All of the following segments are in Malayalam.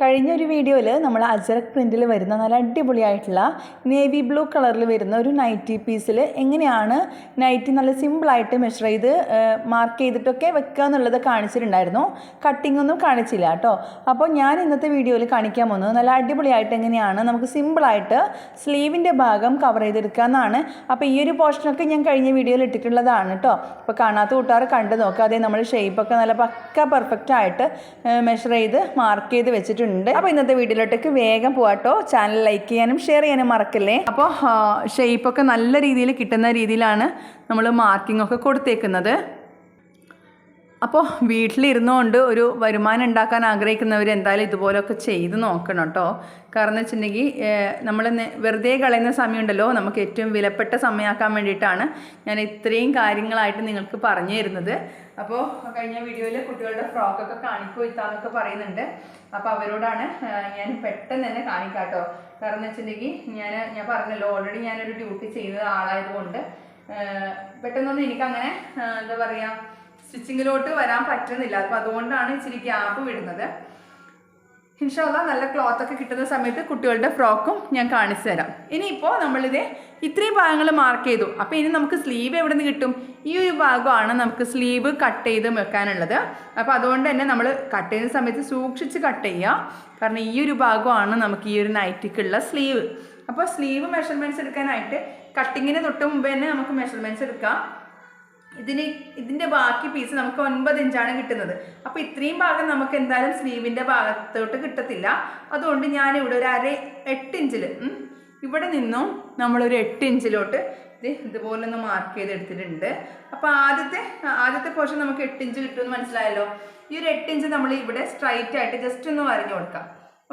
കഴിഞ്ഞ ഒരു വീഡിയോയിൽ നമ്മൾ അജറക് പ്രിന്റിൽ വരുന്ന നല്ല അടിപൊളിയായിട്ടുള്ള നേവി ബ്ലൂ കളറിൽ വരുന്ന ഒരു നൈറ്റി പീസിൽ എങ്ങനെയാണ് നൈറ്റി നല്ല സിമ്പിളായിട്ട് മെഷർ ചെയ്ത് മാർക്ക് ചെയ്തിട്ടൊക്കെ വെക്കുക എന്നുള്ളത് കാണിച്ചിട്ടുണ്ടായിരുന്നു. കട്ടിംഗ് ഒന്നും കാണിച്ചില്ല കേട്ടോ. അപ്പോൾ ഞാൻ ഇന്നത്തെ വീഡിയോയിൽ കാണിക്കാൻ പോകുന്നത് നല്ല അടിപൊളിയായിട്ട് എങ്ങനെയാണ് നമുക്ക് സിമ്പിളായിട്ട് സ്ലീവിന്റെ ഭാഗം കവർ ചെയ്തെടുക്കുക എന്നാണ്. അപ്പോൾ ഈ ഒരു പോർഷനൊക്കെ ഞാൻ കഴിഞ്ഞ വീഡിയോയിൽ ഇട്ടിട്ടുള്ളതാണ് കേട്ടോ. അപ്പോൾ കാണാത്ത കൂട്ടുകാർ കണ്ടു നോക്കുക അതേ നമ്മൾ ഷേപ്പൊക്കെ നല്ല പക്ക പെർഫെക്റ്റ് ആയിട്ട് മെഷർ ചെയ്ത് മാർക്ക് ചെയ്ത് വെച്ചിട്ടുണ്ട്. അപ്പോൾ ഇന്നത്തെ വീഡിയോയിലോട്ടേക്ക് വേഗം പോവാട്ടോ ചാനൽ ലൈക്ക് ചെയ്യാനും ഷെയർ ചെയ്യാനും മറക്കല്ലേ? അപ്പോൾ ഷേപ്പൊക്കെ നല്ല രീതിയിൽ കിട്ടുന്ന രീതിയിലാണ് നമ്മൾ മാർക്കിംഗ് ഒക്കെ കൊടുത്തേക്കുന്നത്. അപ്പോൾ വീട്ടിലിരുന്നുകൊണ്ട് ഒരു വരുമാനം ഉണ്ടാക്കാൻ ആഗ്രഹിക്കുന്നവർ എന്തായാലും ഇതുപോലൊക്കെ ചെയ്ത് നോക്കണം കേട്ടോ കാരണം എന്ന് വെച്ചിട്ടുണ്ടെങ്കിൽ നമ്മൾ വെറുതെ കളയുന്ന സമയമുണ്ടല്ലോ. നമുക്ക് ഏറ്റവും വിലപ്പെട്ട സമയമാക്കാൻ വേണ്ടിയിട്ടാണ് ഞാൻ ഇത്രയും കാര്യങ്ങളായിട്ട് നിങ്ങൾക്ക് പറഞ്ഞു തരുന്നത്. അപ്പോൾ കഴിഞ്ഞ വീഡിയോയിൽ കുട്ടികളുടെ ഫ്രോക്കൊക്കെ കാണിക്കോ ഇത്താന്നൊക്കെ പറയുന്നുണ്ട്. അപ്പോൾ അവരോടാണ് ഞാൻ പെട്ടെന്ന് തന്നെ കാണിക്കാം കേട്ടോ കാരണം എന്ന് വെച്ചിട്ടുണ്ടെങ്കിൽ ഞാൻ ഞാൻ പറഞ്ഞല്ലോ ഓൾറെഡി ഞാനൊരു ഡ്യൂട്ടി ചെയ്ത ആളായതുകൊണ്ട് പെട്ടെന്നൊന്നും എനിക്കങ്ങനെ എന്താ പറയുക സ്റ്റിച്ചിങ്ങിലോട്ട് വരാൻ പറ്റുന്നില്ല. അപ്പോൾ അതുകൊണ്ടാണ് ഇച്ചിരി ഗ്യാപ്പ് വിടുന്നത്. ഇൻഷാല്ല നല്ല ക്ലോത്ത് ഒക്കെ കിട്ടുന്ന സമയത്ത് കുട്ടികളുടെ ഫ്രോക്കും ഞാൻ കാണിച്ചു തരാം. ഇനിയിപ്പോൾ നമ്മളിത് ഇത്രയും ഭാഗങ്ങൾ മാർക്ക് ചെയ്തു. അപ്പോൾ ഇനി നമുക്ക് സ്ലീവ് എവിടെ നിന്ന് കിട്ടും? ഈ ഒരു ഭാഗമാണ് നമുക്ക് സ്ലീവ് കട്ട് ചെയ്ത് വെക്കാനുള്ളത്. അപ്പോൾ അതുകൊണ്ട് തന്നെ നമ്മൾ കട്ട് ചെയ്യുന്ന സമയത്ത് സൂക്ഷിച്ച് കട്ട് ചെയ്യുക. കാരണം ഈ ഒരു ഭാഗമാണ് നമുക്ക് ഈ ഒരു നൈറ്റിക്കുള്ള സ്ലീവ് അപ്പോൾ സ്ലീവ് മെഷർമെന്റ്സ് എടുക്കാനായിട്ട് കട്ടിങ്ങിന് തൊട്ട് മുമ്പ് തന്നെ നമുക്ക് മെഷർമെന്റ്സ് എടുക്കാം. ഇതിന് ഇതിന്റെ ബാക്കി പീസ് നമുക്ക് ഒൻപത് ഇഞ്ചാണ് കിട്ടുന്നത്. അപ്പോൾ ഇത്രയും ഭാഗം നമുക്ക് എന്തായാലും സ്ലീവിന്റെ ഭാഗത്തോട്ട് കിട്ടത്തില്ല. അതുകൊണ്ട് ഞാൻ ഇവിടെ ഒരു അര എട്ട് ഇഞ്ചിൽ ഇവിടെ നിന്നും നമ്മളൊരു എട്ട് ഇഞ്ചിലോട്ട് ഇത് ഇതുപോലെ ഒന്ന് മാർക്ക് ചെയ്തെടുത്തിട്ടുണ്ട്. അപ്പോൾ ആദ്യത്തെ ആദ്യത്തെ പോർഷൻ നമുക്ക് എട്ട് ഇഞ്ച് കിട്ടുമെന്ന് മനസ്സിലായല്ലോ? ഈ ഒരു എട്ട് ഇഞ്ച് നമ്മൾ ഇവിടെ സ്ട്രൈറ്റ് ആയിട്ട് ജസ്റ്റ് ഒന്ന് വരഞ്ഞു കൊടുക്കാം.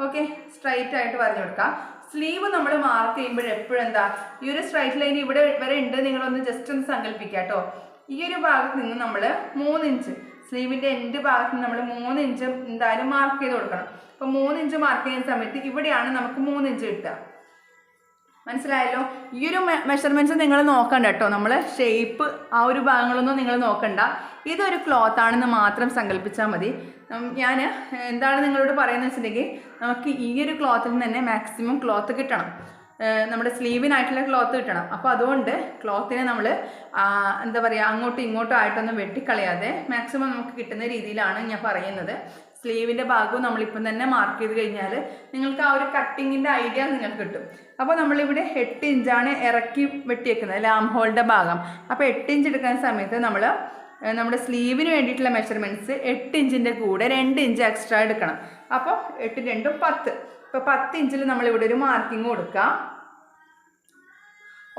ഓക്കെ സ്ട്രൈറ്റ് ആയിട്ട് വരഞ്ഞു കൊടുക്കാം. സ്ലീവ് നമ്മൾ മാർക്ക് ചെയ്യുമ്പോൾ എപ്പോഴും എന്താ ഈ ഒരു സ്ട്രൈറ്റ് ലൈൻ ഇവിടെ വരെ ഉണ്ട്. നിങ്ങളൊന്ന് ജസ്റ്റ് ഒന്ന് സങ്കല്പിക്കാം കേട്ടോ ഈ ഒരു ഭാഗത്ത് നിന്ന് നമ്മൾ മൂന്ന് ഇഞ്ച് സ്ലീവിന്റെ എൻഡ് ഭാഗത്ത് നമ്മൾ മൂന്ന് ഇഞ്ച് എന്തായാലും മാർക്ക് ചെയ്ത് കൊടുക്കണം. അപ്പോൾ മൂന്ന് ഇഞ്ച് മാർക്ക് ചെയ്യുന്ന സമയത്ത് ഇവിടെയാണ് നമുക്ക് മൂന്ന് ഇഞ്ച് കിട്ടുക. മനസ്സിലായല്ലോ? ഈ ഒരു മെഷർമെന്റ്സ് നിങ്ങൾ നോക്കണ്ട കേട്ടോ. നമ്മൾ ഷേപ്പ് ആ ഒരു ഭാഗങ്ങളൊന്നും നിങ്ങൾ നോക്കണ്ട. ഇതൊരു ക്ലോത്ത് ആണെന്ന് മാത്രം സങ്കല്പിച്ചാൽ മതി. ഞാൻ എന്താണ് നിങ്ങളോട് പറയുന്നത് വെച്ചിട്ടുണ്ടെങ്കിൽ നമുക്ക് ഈ ഒരു ക്ലോത്തിൽ നിന്ന് തന്നെ മാക്സിമം ക്ലോത്ത് കിട്ടണം. നമ്മുടെ സ്ലീവിനായിട്ടുള്ള ക്ലോത്ത് കിട്ടണം. അപ്പോൾ അതുകൊണ്ട് ക്ലോത്തിനെ നമ്മൾ എന്താ പറയുക അങ്ങോട്ടും ഇങ്ങോട്ടും ആയിട്ടൊന്നും വെട്ടിക്കളയാതെ മാക്സിമം നമുക്ക് കിട്ടുന്ന രീതിയിലാണ് ഞാൻ പറയുന്നത്. സ്ലീവിന്റെ ഭാഗവും നമ്മളിപ്പം തന്നെ മാർക്ക് ചെയ്ത് കഴിഞ്ഞാൽ നിങ്ങൾക്ക് ആ ഒരു കട്ടിങ്ങിന്റെ ഐഡിയ നിങ്ങൾക്ക് കിട്ടും. അപ്പോൾ നമ്മളിവിടെ എട്ട് ഇഞ്ചാണ് ഇറക്കി വെട്ടിയേക്കുന്നത് ലാം ഹോളിന്റെ ഭാഗം. അപ്പോൾ എട്ട് ഇഞ്ച് എടുക്കുന്ന സമയത്ത് നമ്മൾ നമ്മുടെ സ്ലീവിന് വേണ്ടിയിട്ടുള്ള മെഷർമെന്റ്സ് എട്ട് ഇഞ്ചിന്റെ കൂടെ രണ്ട് ഇഞ്ച് എക്സ്ട്രാ എടുക്കണം. അപ്പോൾ എട്ട് രണ്ടും പത്ത്. ഇപ്പോൾ പത്ത് ഇഞ്ചിൽ നമ്മളിവിടെ ഒരു മാർക്കിംഗ് കൊടുക്കാം.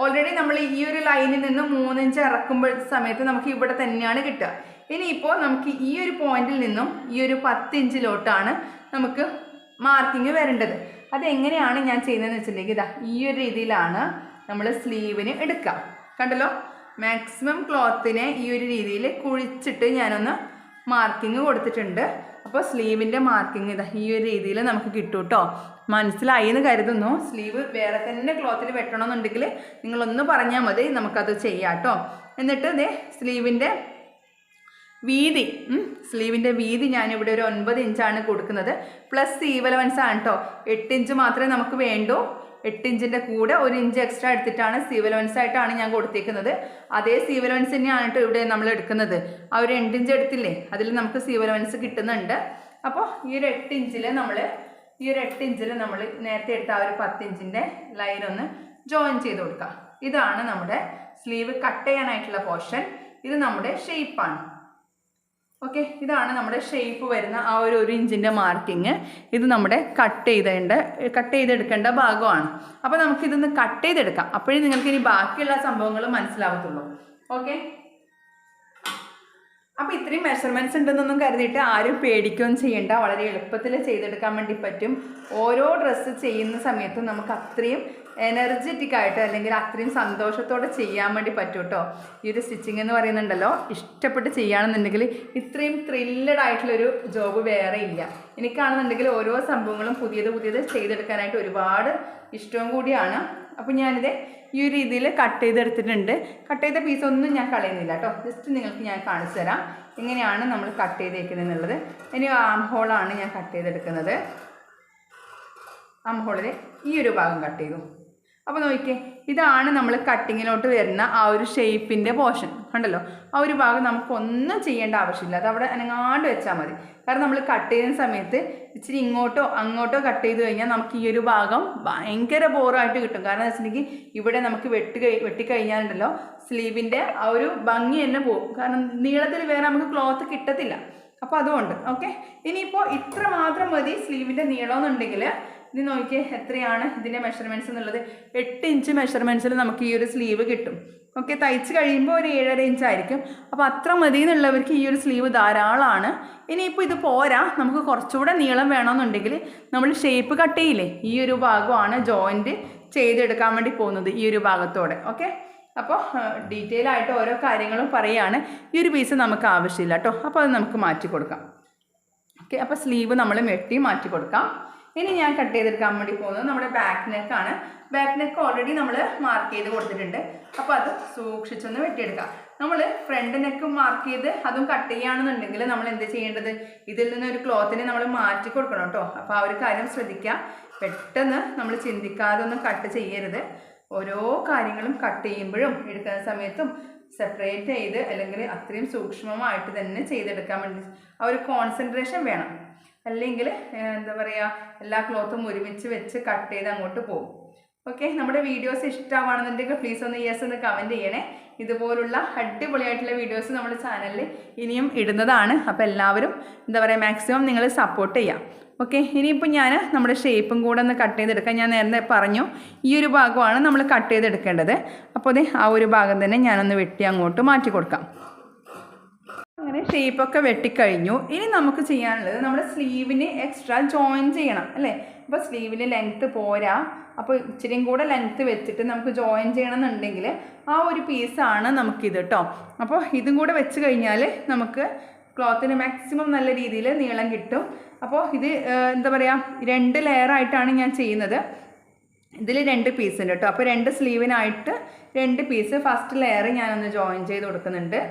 ഓൾറെഡി നമ്മൾ ഈ ഒരു ലൈനിൽ നിന്ന് മൂന്നിഞ്ച് ഇറക്കുമ്പോൾ സമയത്ത് നമുക്ക് ഇവിടെ തന്നെയാണ് കിട്ടുക. ഇനിയിപ്പോൾ നമുക്ക് ഈ ഒരു പോയിന്റിൽ നിന്നും ഈ ഒരു പത്ത് ഇഞ്ചിലോട്ടാണ് നമുക്ക് മാർക്കിങ് വരേണ്ടത്. അതെങ്ങനെയാണ് ഞാൻ ചെയ്യുന്നതെന്ന് വെച്ചിട്ടുണ്ടെങ്കിൽ ഇതാ ഈ ഒരു രീതിയിലാണ് നമ്മൾ സ്ലീവിന് എടുക്കുക. കണ്ടല്ലോ? മാക്സിമം ക്ലോത്തിനെ ഈ ഒരു രീതിയിൽ കുഴിച്ചിട്ട് ഞാനൊന്ന് മാർക്കിങ് കൊടുത്തിട്ടുണ്ട്. അപ്പോൾ സ്ലീവിന്റെ മാർക്കിങ് ഇതാ ഈ ഒരു രീതിയിൽ നമുക്ക് കിട്ടും കേട്ടോ മനസ്സിലായി എന്ന് കരുതുന്നു. സ്ലീവ് വേറെ തന്നെ ക്ലോത്തിൽ വെട്ടണമെന്നുണ്ടെങ്കിൽ നിങ്ങളൊന്ന് പറഞ്ഞാൽ മതി നമുക്കത് ചെയ്യാം കേട്ടോ എന്നിട്ട് ഇതേ സ്ലീവിന്റെ വീതി സ്ലീവിന്റെ വീതി ഞാനിവിടെ ഒരു ഒൻപത് ഇഞ്ചാണ് കൊടുക്കുന്നത്. പ്ലസ് സീവലവൻസ് ആണ് കേട്ടോ എട്ട് ഇഞ്ച് മാത്രമേ നമുക്ക് വേണ്ടൂ. എട്ട് ഇഞ്ചിന്റെ കൂടെ ഒരു ഇഞ്ച് എക്സ്ട്രാ എടുത്തിട്ടാണ് സീവലോൻസ് ആയിട്ടാണ് ഞാൻ കൊടുത്തേക്കുന്നത്. അതേ സീവലോൻസ് തന്നെയാണ് ഇവിടെ നമ്മൾ എടുക്കുന്നത്. ആ ഒരു രണ്ട് ഇഞ്ച് എടുത്തില്ലേ അതിൽ നമുക്ക് സീവലോൻസ് കിട്ടുന്നുണ്ട്. അപ്പോൾ ഈ ഒരു എട്ട് ഇഞ്ചിൽ നമ്മൾ ഈ ഒരു എട്ട് ഇഞ്ചിൽ നമ്മൾ നേരത്തെ എടുത്ത ആ ഒരു പത്ത് ഇഞ്ചിന്റെ ലൈൻ ഒന്ന് ജോയിൻ ചെയ്ത് കൊടുക്കാം. ഇതാണ് നമ്മുടെ സ്ലീവ് കട്ട് ചെയ്യാനായിട്ടുള്ള പോർഷൻ ഇത് നമ്മുടെ ഷേപ്പാണ് ഓക്കെ ഇതാണ് നമ്മുടെ ഷേപ്പ് വരുന്ന ആ ഒരു ഒരു ഇഞ്ചിന്റെ മാർക്കിങ് ഇത് നമ്മുടെ കട്ട് ചെയ്തേണ്ട കട്ട് ചെയ്തെടുക്കേണ്ട ഭാഗമാണ്. അപ്പോൾ നമുക്കിതൊന്ന് കട്ട് ചെയ്തെടുക്കാം. അപ്പോഴേ നിങ്ങൾക്ക് ഇനി ബാക്കിയുള്ള സംഭവങ്ങൾ മനസ്സിലാവത്തുള്ളൂ. ഓക്കെ അപ്പോൾ ഇത്രയും മെഷർമെന്റ്സ് ഉണ്ടെന്നൊന്നും കരുതിയിട്ട് ആരും പേടിക്കുകയും ചെയ്യേണ്ട. വളരെ എളുപ്പത്തിൽ ചെയ്തെടുക്കാൻ വേണ്ടി പറ്റും. ഓരോ ഡ്രസ്സ് ചെയ്യുന്ന സമയത്തും നമുക്ക് അത്രയും എനർജറ്റിക് ആയിട്ട് അല്ലെങ്കിൽ അത്രയും സന്തോഷത്തോടെ ചെയ്യാൻ വേണ്ടി പറ്റും കേട്ടോ ഈ ഒരു സ്റ്റിച്ചിങ് എന്ന് പറയുന്നുണ്ടല്ലോ. ഇഷ്ടപ്പെട്ട് ചെയ്യുകയാണെന്നുണ്ടെങ്കിൽ ഇത്രയും ത്രില്ലഡ് ആയിട്ടുള്ളൊരു ജോബ് വേറെ ഇല്ല. എനിക്കാണെന്നുണ്ടെങ്കിൽ ഓരോ സംഭവങ്ങളും പുതിയത് പുതിയത് ചെയ്തെടുക്കാനായിട്ട് ഒരുപാട് ഇഷ്ടവും കൂടിയാണ്. അപ്പോൾ ഞാനിത് ഈ ഒരു രീതിയിൽ കട്ട് ചെയ്തെടുത്തിട്ടുണ്ട്. കട്ട് ചെയ്ത പീസ് ഒന്നും ഞാൻ കളയുന്നില്ല കേട്ടോ ജസ്റ്റ് നിങ്ങൾക്ക് ഞാൻ കാണിച്ചു തരാം. എങ്ങനെയാണ് നമ്മൾ കട്ട് ചെയ്തേക്കുന്നത് എന്നുള്ളത്. ഇനി ആം ഹോളാണ് ഞാൻ കട്ട് ചെയ്തെടുക്കുന്നത്. ആം ഹോളിൽ ഈ ഒരു ഭാഗം കട്ട് ചെയ്തു. അപ്പോൾ നോക്കിയേ ഇതാണ് നമ്മൾ കട്ടിങ്ങിലോട്ട് വരുന്ന ആ ഒരു ഷേപ്പിന്റെ പോർഷൻ കണ്ടല്ലോ? ആ ഒരു ഭാഗം നമുക്കൊന്നും ചെയ്യേണ്ട ആവശ്യമില്ല. അത് അവിടെ അനങ്ങാണ്ട് വെച്ചാൽ മതി. കാരണം നമ്മൾ കട്ട് ചെയ്യുന്ന സമയത്ത് ഇച്ചിരി ഇങ്ങോട്ടോ അങ്ങോട്ടോ കട്ട് ചെയ്ത് കഴിഞ്ഞാൽ നമുക്ക് ഈ ഒരു ഭാഗം ഭയങ്കര ബോറായിട്ട് കിട്ടും. കാരണം എന്ന് വെച്ചിട്ടുണ്ടെങ്കിൽ ഇവിടെ നമുക്ക് വെട്ടി കഴി വെട്ടിക്കഴിഞ്ഞാലുണ്ടല്ലോ സ്ലീവിന്റെ ആ ഒരു ഭംഗി തന്നെ പോകും. കാരണം നീളത്തിൽ വേറെ നമുക്ക് ക്ലോത്ത് കിട്ടത്തില്ല. അപ്പോൾ അതുകൊണ്ട് ഓക്കെ ഇനിയിപ്പോൾ ഇത്ര മാത്രം മതി സ്ലീവിന്റെ നീളം എന്നുണ്ടെങ്കിൽ ഇത് നോക്കിയേ എത്രയാണ് ഇതിന്റെ മെഷർമെന്റ്സ് എന്നുള്ളത്. എട്ട് ഇഞ്ച് മെഷർമെന്റ്സിൽ നമുക്ക് ഈ ഒരു സ്ലീവ് കിട്ടും. ഓക്കെ തയ്ച്ച് കഴിയുമ്പോൾ ഒരു ഏഴര ഇഞ്ച് ആയിരിക്കും. അപ്പോൾ അത്ര മതി എന്നുള്ളവർക്ക് ഈ ഒരു സ്ലീവ് ധാരാളമാണ്. ഇനിയിപ്പോൾ ഇത് പോരാ. നമുക്ക് കുറച്ചുകൂടെ നീളം വേണമെന്നുണ്ടെങ്കിൽ നമ്മൾ ഷേപ്പ് കട്ട് ചെയ്യില്ലേ? ഈ ഒരു ഭാഗമാണ് ജോയിന്റ് ചെയ്തെടുക്കാൻ വേണ്ടി പോകുന്നത് ഈ ഒരു ഭാഗത്തോടെ. ഓക്കെ അപ്പോൾ ഡീറ്റെയിൽ ആയിട്ട് ഓരോ കാര്യങ്ങളും പറയുകയാണ് ഈ ഒരു പീസ് നമുക്ക് ആവശ്യമില്ല കേട്ടോ. അപ്പോൾ അത് നമുക്ക് മാറ്റി കൊടുക്കാം. ഓക്കെ അപ്പോൾ സ്ലീവ് നമ്മൾ വെട്ടി മാറ്റി കൊടുക്കാം. ഇനി ഞാൻ കട്ട് ചെയ്തെടുക്കാൻ വേണ്ടി പോകുന്നത് നമ്മുടെ ബാക്ക് നെക്കാണ് ബാക്ക് നെക്ക് ഓൾറെഡി നമ്മൾ മാർക്ക് ചെയ്ത് കൊടുത്തിട്ടുണ്ട്. അപ്പോൾ അത് സൂക്ഷിച്ചൊന്ന് വെട്ടിയെടുക്കാം. നമ്മൾ ഫ്രണ്ട് നെക്ക് മാർക്ക് ചെയ്ത് അതും കട്ട് ചെയ്യുകയാണെന്നുണ്ടെങ്കിൽ നമ്മൾ എന്ത് ചെയ്യേണ്ടത്? ഇതിൽ നിന്ന് ഒരു ക്ലോത്തിനെ നമ്മൾ മാറ്റി കൊടുക്കണം കേട്ടോ. അപ്പോൾ ആ ഒരു കാര്യം ശ്രദ്ധിക്കുക പെട്ടെന്ന് നമ്മൾ ചിന്തിക്കാതെ ഒന്നും കട്ട് ചെയ്യരുത്. ഓരോ കാര്യങ്ങളും കട്ട് ചെയ്യുമ്പോഴും എടുക്കുന്ന സമയത്തും സെപ്പറേറ്റ് ചെയ്ത് അല്ലെങ്കിൽ അത്രയും സൂക്ഷ്മമായിട്ട് തന്നെ ചെയ്തെടുക്കാൻ വേണ്ടി ആ ഒരു കോൺസെൻട്രേഷൻ വേണം. അല്ലെങ്കിൽ എന്താ പറയുക എല്ലാ ക്ലോത്തും ഒരുമിച്ച് വെച്ച് കട്ട് ചെയ്ത് അങ്ങോട്ട് പോകും. ഓക്കെ നമ്മുടെ വീഡിയോസ് ഇഷ്ടമാണെന്നുണ്ടെങ്കിൽ പ്ലീസ് ഒന്ന് യെസ് ഒന്ന് കമന്റ് ചെയ്യണേ. ഇതുപോലുള്ള അടിപൊളിയായിട്ടുള്ള വീഡിയോസ് നമ്മുടെ ചാനലിൽ ഇനിയും ഇടുന്നതാണ്. അപ്പോൾ എല്ലാവരും എന്താ പറയുക മാക്സിമം നിങ്ങൾ സപ്പോർട്ട് ചെയ്യാം. ഓക്കെ ഇനിയിപ്പോൾ ഞാൻ നമ്മുടെ ഷേപ്പും കൂടെ ഒന്ന് കട്ട് ചെയ്തെടുക്കാം. ഞാൻ നേരത്തെ പറഞ്ഞു ഈ ഒരു ഭാഗമാണ് നമ്മൾ കട്ട് ചെയ്തെടുക്കേണ്ടത്. അപ്പോൾ അതെ ആ ഒരു ഭാഗം തന്നെ ഞാനൊന്ന് വെട്ടി അങ്ങോട്ട് മാറ്റി കൊടുക്കാം. അങ്ങനെ ഷേപ്പൊക്കെ വെട്ടിക്കഴിഞ്ഞു. ഇനി നമുക്ക് ചെയ്യാനുള്ളത് നമ്മുടെ സ്ലീവിന് എക്സ്ട്രാ ജോയിൻ ചെയ്യണം അല്ലേ? അപ്പോൾ സ്ലീവിന് ലെങ്ത്ത് പോരാ. അപ്പോൾ ഇച്ചിരിയും കൂടെ ലെങ്ത്ത് വെച്ചിട്ട് നമുക്ക് ജോയിൻ ചെയ്യണം എന്നുണ്ടെങ്കിൽ ആ ഒരു പീസാണ് നമുക്കിത് കേട്ടോ അപ്പോൾ ഇതും കൂടെ വെച്ച് കഴിഞ്ഞാൽ നമുക്ക് ക്ലോത്തിന് മാക്സിമം നല്ല രീതിയിൽ നീളം കിട്ടും. അപ്പോൾ ഇത് എന്താ പറയുക രണ്ട് ലെയറായിട്ടാണ് ഞാൻ ചെയ്യുന്നത്. ഇതിൽ രണ്ട് പീസ് ഉണ്ട് കേട്ടോ അപ്പോൾ രണ്ട് സ്ലീവിനായിട്ട് രണ്ട് പീസ് ഫസ്റ്റ് ലെയർ ഞാനൊന്ന് ജോയിൻ ചെയ്ത് കൊടുക്കുന്നുണ്ട്.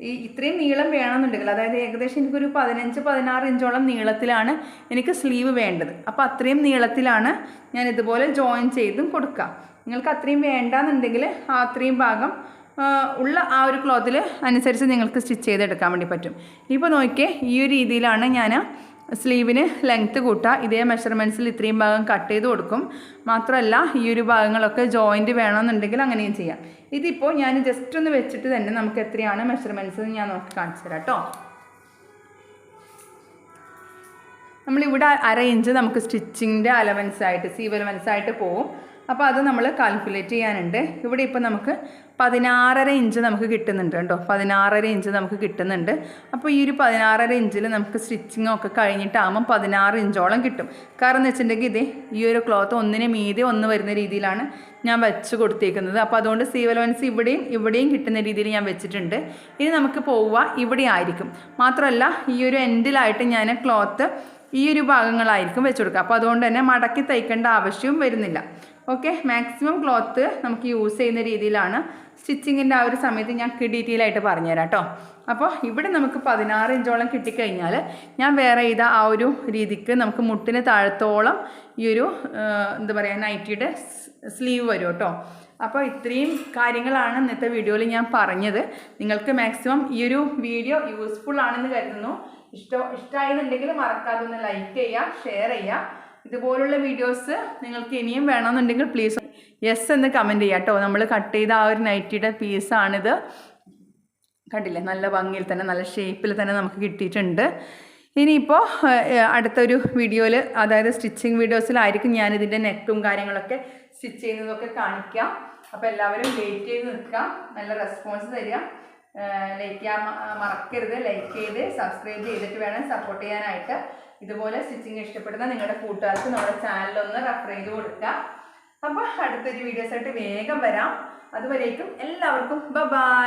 ഈ ഇത്രയും നീളം വേണമെന്നുണ്ടെങ്കിൽ അതായത് ഏകദേശം എനിക്കൊരു പതിനഞ്ച് പതിനാറ് ഇഞ്ചോളം നീളത്തിലാണ് എനിക്ക് സ്ലീവ് വേണ്ടത്. അപ്പോൾ അത്രയും നീളത്തിലാണ് ഞാൻ ഇതുപോലെ ജോയിൻ ചെയ്തും കൊടുക്കുക നിങ്ങൾക്ക് അത്രയും വേണ്ടാന്നുണ്ടെങ്കിൽ ആ അത്രയും ഭാഗം ഉള്ള ആ ഒരു ക്ലോത്തിൽ അനുസരിച്ച് നിങ്ങൾക്ക് സ്റ്റിച്ച് ചെയ്തെടുക്കാൻ വേണ്ടി പറ്റും. ഇപ്പോൾ നോക്കിയേ ഈ ഒരു രീതിയിലാണ് ഞാൻ സ്ലീവിന് ലെങ്ത്ത് കൂട്ടുക ഇതേ മെഷർമെന്റ്സിൽ ഇത്രയും ഭാഗം കട്ട് ചെയ്ത് കൊടുക്കും. മാത്രമല്ല ഈ ഒരു ഭാഗങ്ങളൊക്കെ ജോയിന്റ് വേണമെന്നുണ്ടെങ്കിൽ അങ്ങനെയും ചെയ്യാം. ഇതിപ്പോൾ ഞാൻ ജസ്റ്റ് ഒന്ന് വെച്ചിട്ട് തന്നെ നമുക്ക് എത്രയാണ് മെഷർമെന്റ്സ് ഞാൻ നോക്കി കാണിച്ചു തരാം കേട്ടോ നമ്മളിവിടെ അര ഇഞ്ച് നമുക്ക് സ്റ്റിച്ചിങ്ങിന്റെ അലവൻസ് ആയിട്ട് സീവ് അലവൻസ് ആയിട്ട് പോവും. അപ്പോൾ അത് നമ്മൾ കാൽക്കുലേറ്റ് ചെയ്യാനുണ്ട്. ഇവിടെ ഇപ്പോൾ നമുക്ക് പതിനാറര ഇഞ്ച് നമുക്ക് കിട്ടുന്നുണ്ട് കേട്ടോ. പതിനാറര ഇഞ്ച് നമുക്ക് കിട്ടുന്നുണ്ട്. അപ്പോൾ ഈ ഒരു പതിനാറര ഇഞ്ചിൽ നമുക്ക് സ്റ്റിച്ചിങ് ഒക്കെ കഴിഞ്ഞിട്ടാകുമ്പം പതിനാറ് ഇഞ്ചോളം കിട്ടും. കാരണം എന്ന് വെച്ചിട്ടുണ്ടെങ്കിൽ ഇതേ ഈ ഒരു ക്ലോത്ത് ഒന്നിന് മീതെ ഒന്ന് വരുന്ന രീതിയിലാണ് ഞാൻ വെച്ച് കൊടുത്തേക്കുന്നത്. അപ്പോൾ അതുകൊണ്ട് സീവൽ അലവൻസ് ഇവിടെയും ഇവിടെയും കിട്ടുന്ന രീതിയിൽ ഞാൻ വെച്ചിട്ടുണ്ട്. ഇനി നമുക്ക് പോവുക ഇവിടെ ആയിരിക്കും. മാത്രമല്ല ഈ ഒരു എൻഡിലായിട്ട് ഞാൻ ക്ലോത്ത് ഈ ഒരു ഭാഗങ്ങളായിരിക്കും വെച്ച് കൊടുക്കുക. അപ്പോൾ അതുകൊണ്ട് തന്നെ മടക്കി തയ്ക്കേണ്ട ആവശ്യവും വരുന്നില്ല. ഓക്കെ മാക്സിമം ക്ലോത്ത് നമുക്ക് യൂസ് ചെയ്യുന്ന രീതിയിലാണ്. സ്റ്റിച്ചിങ്ങിന്റെ ആ ഒരു സമയത്ത് ഞാൻ ഡീറ്റെയിൽ ആയിട്ട് പറഞ്ഞുതരാം കേട്ടോ അപ്പോൾ ഇവിടെ നമുക്ക് പതിനാറ് ഇഞ്ചോളം കിട്ടിക്കഴിഞ്ഞാൽ ഞാൻ വേറെ ചെയ്ത ആ ഒരു രീതിക്ക് നമുക്ക് മുട്ടിന് താഴത്തോളം ഈ ഒരു എന്താ പറയുക നൈറ്റിയുടെ സ്ലീവ് വരും കേട്ടോ അപ്പോൾ ഇത്രയും കാര്യങ്ങളാണ് ഇന്നത്തെ വീഡിയോയിൽ ഞാൻ പറഞ്ഞത്. നിങ്ങൾക്ക് മാക്സിമം ഈ ഒരു വീഡിയോ യൂസ്ഫുൾ ആണെന്ന് കരുതുന്നു. ഇഷ്ടം ഇഷ്ടമായെന്നുണ്ടെങ്കിൽ മറക്കാതെ ഒന്ന് ലൈക്ക് ചെയ്യുക ഷെയർ ചെയ്യുക. ഇതുപോലുള്ള വീഡിയോസ് നിങ്ങൾക്ക് ഇനിയും വേണമെന്നുണ്ടെങ്കിൽ പ്ലീസ് യെസ് എന്ന് കമന്റ് ചെയ്യാം കേട്ടോ നമ്മൾ കട്ട് ചെയ്ത ആ ഒരു നൈറ്റിയുടെ പീസാണിത് കണ്ടില്ലേ? നല്ല ഭംഗിയിൽ തന്നെ നല്ല ഷേപ്പിൽ തന്നെ നമുക്ക് കിട്ടിയിട്ടുണ്ട്. ഇനിയിപ്പോൾ അടുത്തൊരു വീഡിയോയിൽ അതായത് സ്റ്റിച്ചിങ് വീഡിയോസിലായിരിക്കും ഞാനിതിന്റെ നെക്കും കാര്യങ്ങളൊക്കെ സ്റ്റിച്ച് ചെയ്യുന്നതൊക്കെ കാണിക്കാം. അപ്പോൾ എല്ലാവരും വെയിറ്റ് ചെയ്ത് നിൽക്കുക നല്ല റെസ്പോൺസ് തരിക. ലൈക്ക് ചെയ്യാൻ മറക്കരുത്. ലൈക്ക് ചെയ്ത് സബ്സ്ക്രൈബ് ചെയ്തിട്ട് വേണം സപ്പോർട്ട് ചെയ്യാനായിട്ട്. ഇതുപോലെ സ്റ്റിച്ചിങ് ഇഷ്ടപ്പെടുന്ന നിങ്ങളുടെ കൂട്ടുകാർക്ക് നമ്മുടെ ചാനലൊന്ന് റെഫർ ചെയ്ത് കൊടുക്കുക. അപ്പോൾ അടുത്തൊരു വീഡിയോസായിട്ട് വേഗം വരാം. അതുവരേക്കും എല്ലാവർക്കും ബ ബൈ